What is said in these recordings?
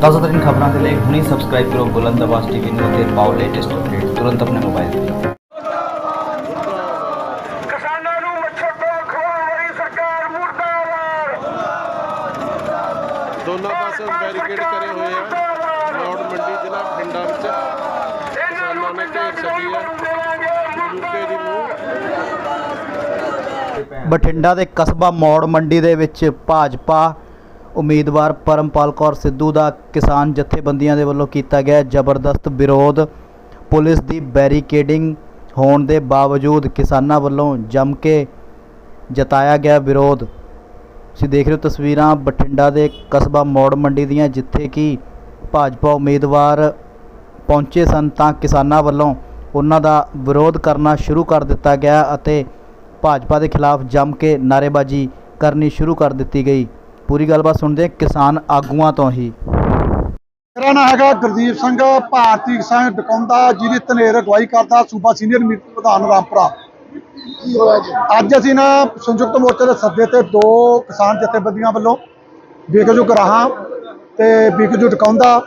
ਤਾਜ਼ਾ ਤਰੀਨ ਖਬਰਾਂ ਦੇ ਲਈ ਹੁਣੇ ਸਬਸਕ੍ਰਾਈਬ ਕਰੋ ਬੁਲੰਦ ਆਵਾਜ਼ ਟੀਵੀ ਨੂੰ ਅਤੇ ਪਾਓ ਲੇਟੈਸਟ ਅਪਡੇਟ ਤੁਰੰਤ ਆਪਣੇ ਮੋਬਾਈਲ ਤੇ। ਕਿਸਾਨਾਂ ਨੂੰ ਮੱਛਰ ਤੋਂ ਖਵਾਉਣ ਵਾਲੀ ਸਰਕਾਰ ਮੁਰਦਾਬਾਦ! ਦੋਨਾਂ ਪਾਸੇ ਬੈਰੀਕੇਡ ਕਰੇ ਹੋਏ ਆ। ਮੌੜ ਮੰਡੀ ਜ਼ਿਲ੍ਹਾ ਬਠਿੰਡਾ ਵਿੱਚ ਕਿਸਾਨਾਂ ਨੇ ਘੇਰ ਛੱਡੀ ਹੈ ਯੂਕੇ ਦੀ ਨੂੰ ਬਠਿੰਡਾ ਦੇ ਕਸਬਾ ਮੌੜ ਮੰਡੀ ਦੇ ਵਿੱਚ ਭਾਜਪਾ ਉਮੀਦਵਾਰ ਪਰਮਪਾਲ ਕੌਰ ਸਿੱਧੂ ਦਾ ਕਿਸਾਨ ਜਥੇਬੰਦੀਆਂ ਦੇ ਵੱਲੋਂ ਕੀਤਾ ਗਿਆ ਜ਼ਬਰਦਸਤ ਵਿਰੋਧ। ਪੁਲਿਸ ਦੀ ਬੈਰੀਕੇਡਿੰਗ ਹੋਣ ਦੇ ਬਾਵਜੂਦ ਕਿਸਾਨਾਂ ਵੱਲੋਂ ਜੰਮ ਕੇ ਜਤਾਇਆ ਗਿਆ ਵਿਰੋਧ। ਤੁਸੀਂ ਦੇਖ ਰਹੇ ਹੋ ਤਸਵੀਰਾਂ ਬਠਿੰਡਾ ਦੇ ਕਸਬਾ ਮੋੜ ਮੰਡੀ ਦੀਆਂ, ਜਿੱਥੇ ਕਿ ਭਾਜਪਾ ਉਮੀਦਵਾਰ ਪਹੁੰਚੇ ਸਨ ਤਾਂ ਕਿਸਾਨਾਂ ਵੱਲੋਂ ਉਹਨਾਂ ਦਾ ਵਿਰੋਧ ਕਰਨਾ ਸ਼ੁਰੂ ਕਰ ਦਿੱਤਾ ਗਿਆ ਅਤੇ ਭਾਜਪਾ ਦੇ ਖਿਲਾਫ ਜੰਮ ਕੇ ਨਾਅਰੇਬਾਜ਼ੀ ਕਰਨੀ ਸ਼ੁਰੂ ਕਰ ਦਿੱਤੀ ਗਈ। ਪੂਰੀ ਗੱਲਬਾਤ ਸੁਣਦੇ ਹਾਂ ਕਿਸਾਨ ਆਗੂਆਂ ਤੋਂ ਹੀ। ਮੇਰਾ ਨਾਮ ਹੈਗਾ ਗੁਰਦੀਪ ਸਿੰਘ, ਭਾਰਤੀ ਕਿਸਾਨ ਡਕੌਂਦਾ ਜਿਹਦੀ ਧਨੇਰ, ਅਗਵਾਈ ਕਰਦਾ, ਸੂਬਾ ਸੀਨੀਅਰ ਮੀਤ ਪ੍ਰਧਾਨ ਰਾਮਪੁਰਾ। ਅੱਜ ਅਸੀਂ ਨਾ ਸੰਯੁਕਤ ਮੋਰਚੇ ਦੇ ਸੱਦੇ ਤੇ ਦੋ ਕਿਸਾਨ ਜਥੇਬੰਦੀਆਂ ਵੱਲੋਂ ਬੀਕਜੂ ਗਰਾਹਾਂ ਤੇ ਬੀਕਜੂ ਡਕੌਂਦਾ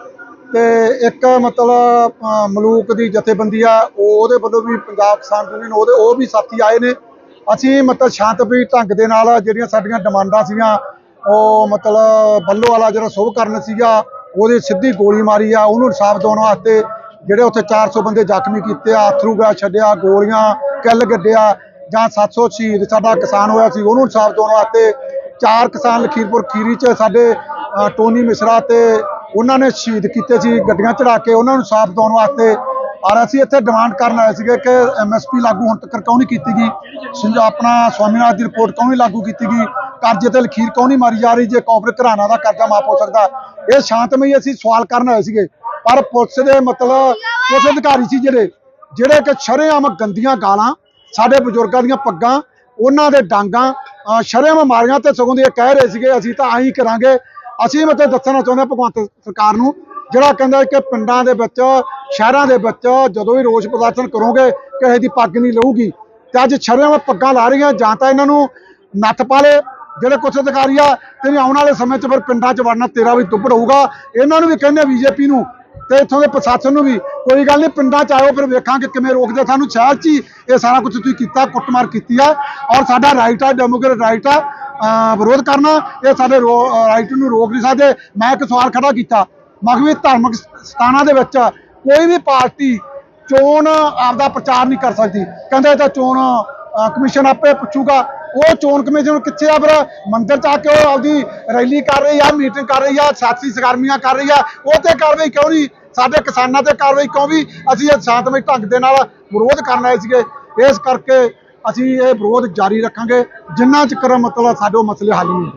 ਤੇ ਇੱਕ ਮਤਲਬ ਮਲੂਕ ਦੀ ਜਥੇਬੰਦੀ ਆ, ਉਹ ਉਹਦੇ ਵੱਲੋਂ ਵੀ ਪੰਜਾਬ ਕਿਸਾਨ ਯੂਨੀਅਨ, ਉਹਦੇ, ਉਹ ਵੀ ਸਾਥੀ ਆਏ ਨੇ। ਅਸੀਂ ਮਤਲਬ ਸ਼ਾਂਤਮਈ ਢੰਗ ਦੇ ਨਾਲ ਜਿਹੜੀਆਂ ਸਾਡੀਆਂ ਡਿਮਾਂਡਾਂ ਸੀਗੀਆਂ ਉਹ ਮਤਲਬ ਬੱਲੋ ਵਾਲਾ ਜਿਹੜਾ ਸ਼ੁਭ ਕਰਨ ਸੀਗਾ, ਉਹਦੇ ਸਿੱਧੀ ਗੋਲੀ ਮਾਰੀ ਆ, ਉਹਨੂੰ ਇਨਸਾਫ ਦਿਵਾਉਣ ਵਾਸਤੇ ਜਿਹੜੇ ਉੱਥੇ 400 ਬੰਦੇ ਜ਼ਖਮੀ ਕੀਤੇ ਆ ਅਥਰੂ ਗੈਸ ਛੱਡਿਆ, ਗੋਲੀਆਂ, ਕਿੱਲ ਗੱਡਿਆ, ਜਾਂ 700 ਸ਼ਹੀਦ ਸਾਡਾ ਕਿਸਾਨ ਹੋਇਆ ਸੀ, ਉਹਨੂੰ ਇਨਸਾਫ ਦਿਵਾਉਣ ਵਾਸਤੇ ਚਾਰ ਕਿਸਾਨ ਲਖੀਰਪੁਰ ਖੀਰੀ 'ਚ ਸਾਡੇ ਟੋਨੀ ਮਿਸ਼ਰਾ ਤੇ ਉਹਨਾਂ ਨੇ ਸ਼ਹੀਦ ਕੀਤੇ ਸੀ, ਗੱਡੀਆਂ ਚੜਾ ਕੇ ਉਹਨਾਂ ਨੂੰ ਇਨਸਾਫ ਦਿਵਾਉਣ ਵਾਸਤੇ। ਔਰ ਅਸੀਂ ਇੱਥੇ ਡਿਮਾਂਡ ਕਰਨ ਆਏ ਸੀਗੇ ਕਿ ਐਮਐਸਪੀ ਲਾਗੂ ਹੁਣ ਤੱਕ ਕਿਉਂ ਨਹੀਂ ਕੀਤੀ ਗਈ? ਆਪਣਾ ਸਵਾਮੀਨਾਥਨ ਦੀ ਰਿਪੋਰਟ ਕਿਉਂ ਨਹੀਂ ਲਾਗੂ ਕੀਤੀ ਗਈ? ਕਰਜ਼ੇ ਤੇ ਲਖੀਰ ਕਿਉਂ ਨਹੀਂ ਮਾਰੀ ਜਾ ਰਹੀ ਜੇ ਕਾਰਪੋਰੇਟ ਘਰਾਣਾ ਦਾ ਕਰਜ਼ਾ ਮਾਫ ਹੋ ਸਕਦਾ? ਇਹ ਸ਼ਾਂਤਮਈ ਅਸੀਂ ਸਵਾਲ ਕਰਨ ਆਏ ਸੀਗੇ। ਪਰ ਪੁਲਿਸ ਦੇ ਮਤਲਬ, ਪੁਲਿਸ ਅਧਿਕਾਰੀ ਸੀ ਜਿਹੜੇ ਜਿਹੜੇ ਕਿ ਸ਼ਰੇਆਮ ਗੰਦੀਆਂ ਗਾਲਾਂ, ਸਾਡੇ ਬਜ਼ੁਰਗਾਂ ਦੀਆਂ ਪੱਗਾਂ, ਉਹਨਾਂ ਦੇ ਡਾਂਗਾਂ ਸ਼ਰੇਆਮ ਮਾਰੀਆਂ ਤੇ ਸਗੋਂ ਦੀ ਇਹ ਕਹਿ ਰਹੇ ਸੀਗੇ, ਅਸੀਂ ਤਾਂ ਆਹੀ ਕਰਾਂਗੇ। ਅਸੀਂ ਮਤਲਬ ਦੱਸਣਾ ਚਾਹੁੰਦੇ ਹਾਂ ਭਗਵੰਤ ਸਰਕਾਰ ਨੂੰ, ਜਿਹੜਾ ਕਹਿੰਦਾ ਕਿ ਪਿੰਡਾਂ ਦੇ ਵਿੱਚ, ਸ਼ਹਿਰਾਂ ਦੇ ਵਿੱਚ ਜਦੋਂ ਵੀ ਰੋਸ ਪ੍ਰਦਰਸ਼ਨ ਕਰੋਗੇ, ਕਿਸੇ ਦੀ ਪੱਗ ਨਹੀਂ ਲਊਗੀ। ਤੇ ਅੱਜ ਸ਼ਰੇਆਮ ਪੱਗਾਂ ਲਾ ਰਹੀਆਂ, ਜਾਂ ਤਾਂ ਇਹਨਾਂ ਨੂੰ ਨੱਥ ਪਾ ਲੇ ਜਿਹੜੇ ਕੁਛ ਅਧਿਕਾਰੀ ਆ ਤੇ ਵੀ ਆਉਣ ਵਾਲੇ ਸਮੇਂ 'ਚ ਫਿਰ ਪਿੰਡਾਂ 'ਚ ਵੜਨਾ ਤੇਰਾ ਵੀ ਦੁੱਬੜ ਹੋਊਗਾ। ਇਹਨਾਂ ਨੂੰ ਵੀ ਕਹਿੰਦੇ ਬੀਜੇਪੀ ਨੂੰ ਤੇ ਇੱਥੋਂ ਦੇ ਪ੍ਰਸ਼ਾਸਨ ਨੂੰ ਵੀ। ਕੋਈ ਗੱਲ ਨਹੀਂ, ਪਿੰਡਾਂ 'ਚ ਆਇਓ, ਫਿਰ ਵੇਖਾਂਗੇ ਕਿਵੇਂ ਰੋਕਦੇ ਸਾਨੂੰ ਸ਼ਹਿਰ 'ਚ ਹੀ ਇਹ ਸਾਰਾ ਕੁਝ ਤੁਸੀਂ ਕੀਤਾ, ਕੁੱਟਮਾਰ ਕੀਤੀ ਆ। ਔਰ ਸਾਡਾ ਰਾਈਟ ਆ ਡੈਮੋਕ੍ਰੇਟ ਰਾਈਟ ਆ ਵਿਰੋਧ ਕਰਨਾ, ਇਹ ਸਾਡੇ ਰਾਈਟ ਨੂੰ ਰੋਕ ਨਹੀਂ ਸਕਦੇ। ਮੈਂ ਇੱਕ ਸਵਾਲ ਖੜਾ ਕੀਤਾ, ਮੈਂ ਧਾਰਮਿਕ ਸਥਾਨਾਂ ਦੇ ਵਿੱਚ ਕੋਈ ਵੀ ਪਾਰਟੀ ਚੋਣ ਆਪਦਾ ਪ੍ਰਚਾਰ ਨਹੀਂ ਕਰ ਸਕਦੀ। ਕਹਿੰਦੇ ਤਾਂ ਚੋਣ ਕਮਿਸ਼ਨ ਆਪੇ ਪੁੱਛੂਗਾ। ਉਹ ਚੋਣ ਕਮਿਸ਼ਨ ਕਿੱਥੇ ਆ ਫਿਰ? ਮੰਦਿਰ ਚ ਆ ਕੇ ਉਹ ਆਪਦੀ ਰੈਲੀ ਕਰ ਰਹੀ ਆ, ਮੀਟਿੰਗ ਕਰ ਰਹੀ ਆ ਸਿਆਸੀ ਸਰਗਰਮੀਆਂ ਕਰ ਰਹੀ ਆ। ਉਹ ਤੇ ਕਾਰਵਾਈ ਕਿਉਂ ਨਹੀਂ? ਸਾਡੇ ਕਿਸਾਨਾਂ ਤੇ ਕਾਰਵਾਈ ਕਿਉਂ ਵੀ ਅਸੀਂ ਇਹ ਸ਼ਾਂਤਮਈ ਢੰਗ ਦੇ ਨਾਲ ਵਿਰੋਧ ਕਰਨ ਆਏ ਸੀਗੇ। ਇਸ ਕਰਕੇ ਅਸੀਂ ਇਹ ਵਿਰੋਧ ਜਾਰੀ ਰੱਖਾਂਗੇ। ਜਿੰਨਾ ਚਿਰ ਮਤਲਬ ਸਾਡੇ ਉਹ ਮਸਲੇ ਹੱਲ ਨਹੀਂ